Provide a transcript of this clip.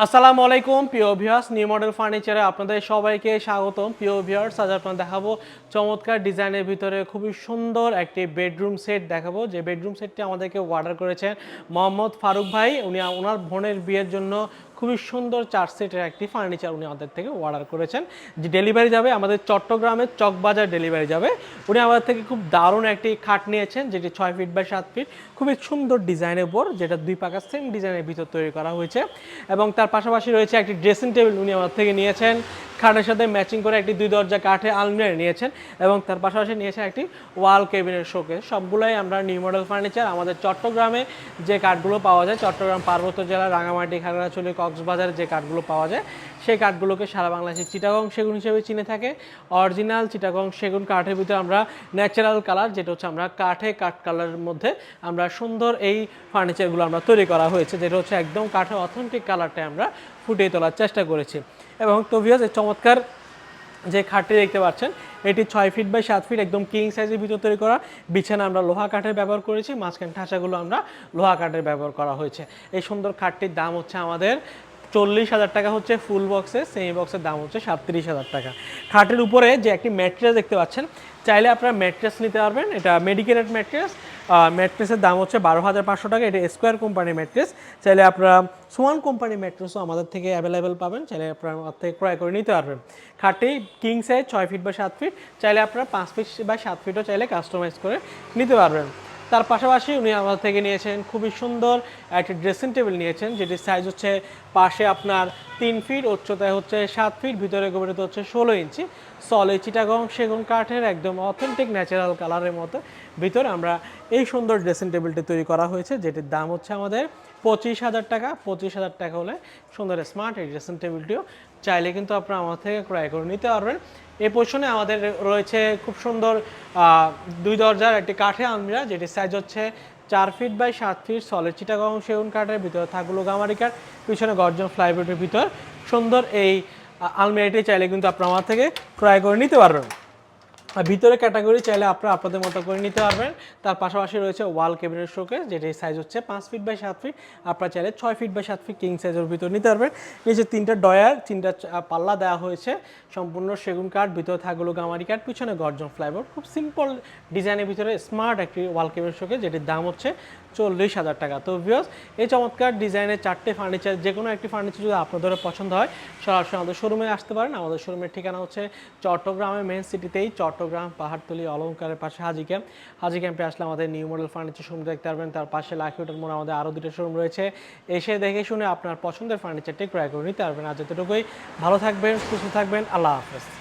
আসসালামু আলাইকুম, প্রিয় ভিউয়ার্স নিউ মডেল ফার্নিচারে আপনাদের সবাইকে স্বাগতম। প্রিয় ভিউয়ার্স আজ আপনার দেখাবো চমৎকার ডিজাইনের ভিতরে খুবই সুন্দর একটি বেডরুম সেট দেখাবো। যে বেডরুম সেটটি আমাদেরকে অর্ডার করেছেন মোহাম্মদ ফারুক ভাই। উনি ওনার বোনের বিয়ের জন্য খুবই সুন্দর চার সেটের একটি ফার্নিচার উনি আমাদের থেকে অর্ডার করেছেন। যে ডেলিভারি যাবে আমাদের চট্টগ্রামের চকবাজার ডেলিভারি যাবে। উনি আমাদের থেকে খুব দারুণ একটি খাট নিয়েছেন, যেটি ছয় ফিট বাই সাত ফিট খুবই সুন্দর ডিজাইনের উপর, যেটা দুই পাকা সেম ডিজাইনের ভিতর তৈরি করা হয়েছে। এবং তার পাশাপাশি রয়েছে একটি ড্রেসিং টেবিল উনি আমাদের থেকে নিয়েছেন। খাটের সাথে ম্যাচিং করে একটি দুই দরজা কাঠে আলমিরাই নিয়েছেন এবং তার পাশাপাশি নিয়েছেন একটি ওয়াল কেবিনের শোকে সবগুলোই আমরা নিউ মডেল ফার্নিচার আমাদের চট্টগ্রামে যে কাঠগুলো পাওয়া যায়, চট্টগ্রাম পার্বত্য জেলা রাঙামাটি, খাগড়াছড়ি কক্সবাজারে যে কাঠগুলো পাওয়া যায়, সেই কাঠগুলোকে সারা বাংলাদেশে চিটাগং সেগুন হিসেবে চিনে থাকে। অরিজিনাল চিটাগং সেগুন কাঠের ভিতরে আমরা ন্যাচারাল কালার যেটা হচ্ছে আমরা কাঠে কাঠ কালারের মধ্যে আমরা সুন্দর এই ফার্নিচারগুলো আমরা তৈরি করা হয়েছে, যেটা হচ্ছে একদম কাঠের অথেন্টিক কালারটাই আমরা ফুটিয়ে তোলার চেষ্টা করেছি। এবং তবিয়াস এই চমৎকার যে খাটটি দেখতে পাচ্ছেন, এটি ছয় ফিট বাই সাত ফিট একদম কিং সাইজের ভিতর তৈরি করা। বিছানা আমরা লোহা কাঠের ব্যবহার করেছি, মাঝখান ঠাঁচাগুলো আমরা লোহা কাঠের ব্যবহার করা হয়েছে। এই সুন্দর খাটটির দাম হচ্ছে আমাদের চল্লিশ হাজার টাকা, হচ্ছে ফুল বক্সে সেমি বক্সের দাম হচ্ছে সাতত্রিশ হাজার টাকা। খাটের উপরে যে একটি ম্যাট্রেস দেখতে পাচ্ছেন, চাইলে আপনারা ম্যাট্রেস নিতে পারবেন। এটা মেডিকেলের ম্যাট্রেস ম্যাট্রেসের দাম হচ্ছে বারো হাজার পাঁচশো টাকা। এটা স্কোয়ার কোম্পানির ম্যাট্রেস চাইলে আপনারা সোয়ান কোম্পানির ম্যাট্রেসও আমাদের থেকে অ্যাভেলেবেল পাবেন। চাইলে আপনারা আমাদের থেকে ক্রয় করে নিতে পারবেন। খাটটি কিং সাইজ ছয় ফিট বা সাত ফিট চাইলে আপনারা পাঁচ ফিট বা সাত ফিটও চাইলে কাস্টমাইজ করে নিতে পারবেন। তার পাশাপাশি উনি আমাদের থেকে নিয়েছেন খুবই সুন্দর একটি ড্রেসিং টেবিল নিয়েছেন, যেটির সাইজ হচ্ছে পাশে আপনার তিন ফিট উচ্চতায় হচ্ছে সাত ফিট ভিতরে গভীরতা হচ্ছে ষোলো ইঞ্চি সলে চিটাগং সেগুন কাঠের একদম অথেন্টিক ন্যাচারাল কালারের মতো। ভিতরে আমরা এই সুন্দর ড্রেসিং টেবিলটি তৈরি করা হয়েছে, যেটির দাম হচ্ছে আমাদের পঁচিশ হাজার টাকা। পঁচিশ হাজার টাকা হলে সুন্দর স্মার্ট এই ড্রেসিং টেবিলটিও চাইলে কিন্তু আপনারা আমার থেকে ক্রয় করে নিতে পারবেন। এই পোর্শনে আমাদের রয়েছে খুব সুন্দর দুই দরজার একটি কাঠে আলমিরা, যেটির সাইজ হচ্ছে চার ফিট বাই সাত ফিট সলিড চিটাগং সেগুন কাঠের, ভিতরে থাকল গামারি কাঠ, পিছনে গর্জন ফ্লাইবোর্ডের ভিতর। সুন্দর এই আলমিরাটি চাইলে কিন্তু আপনারা আমার থেকে ক্রয় করে নিতে পারবেন। ভিতরে ক্যাটাগরি চাইলে আপনারা আপনাদের মতো করে নিতে পারবেন। তার পাশাপাশি রয়েছে ওয়াল কেবিনের শোকেস যেটির সাইজ হচ্ছে পাঁচ ফিট বাই সাত ফিট আপনারা চাইলে ছয় ফিট বাই সাত ফিট কিং সাইজের ভিতর নিতে পারবেন। নিচে তিনটা ডয়ার তিনটা পাল্লা দেওয়া হয়েছে। সম্পূর্ণ সেগুন কাঠ, ভিতরে থাকল গামারি কাঠ, পিছনে গর্জন ফ্লাইবোর্ড খুব সিম্পল ডিজাইনের ভিতরে স্মার্ট একটি ওয়াল কেবিনের শোকেস যেটির দাম হচ্ছে চল্লিশ হাজার টাকা। তো ভিউস এই চমৎকার ডিজাইনের চারটে ফার্নিচার যে কোনো একটি ফার্নিচার যদি আপনাদের পছন্দ হয়, সরাসরি আমাদের শোরুমে আসতে পারেন। আমাদের শোরুমের ঠিকানা হচ্ছে চট্টগ্রামের মেন সিটিতেই চট্টগ্রাম পাহাড়তলি অলঙ্কারের পাশে হাজি ক্যাম্প হাজি ক্যাম্পে আসলে আমাদের নিউ মডেল ফার্নিচার শোরুম দেখতে পারবেন। তার পাশে লাখি হোটেল মোড় আমাদের আরও দুটো শোরুম রয়েছে। এসে দেখে শুনে আপনার পছন্দের ফার্নিচারটি ক্রয় করে নিতে পারবেন। আর যতটুকুই, ভালো থাকবেন, সুস্থ থাকবেন। আল্লাহ হাফেজ।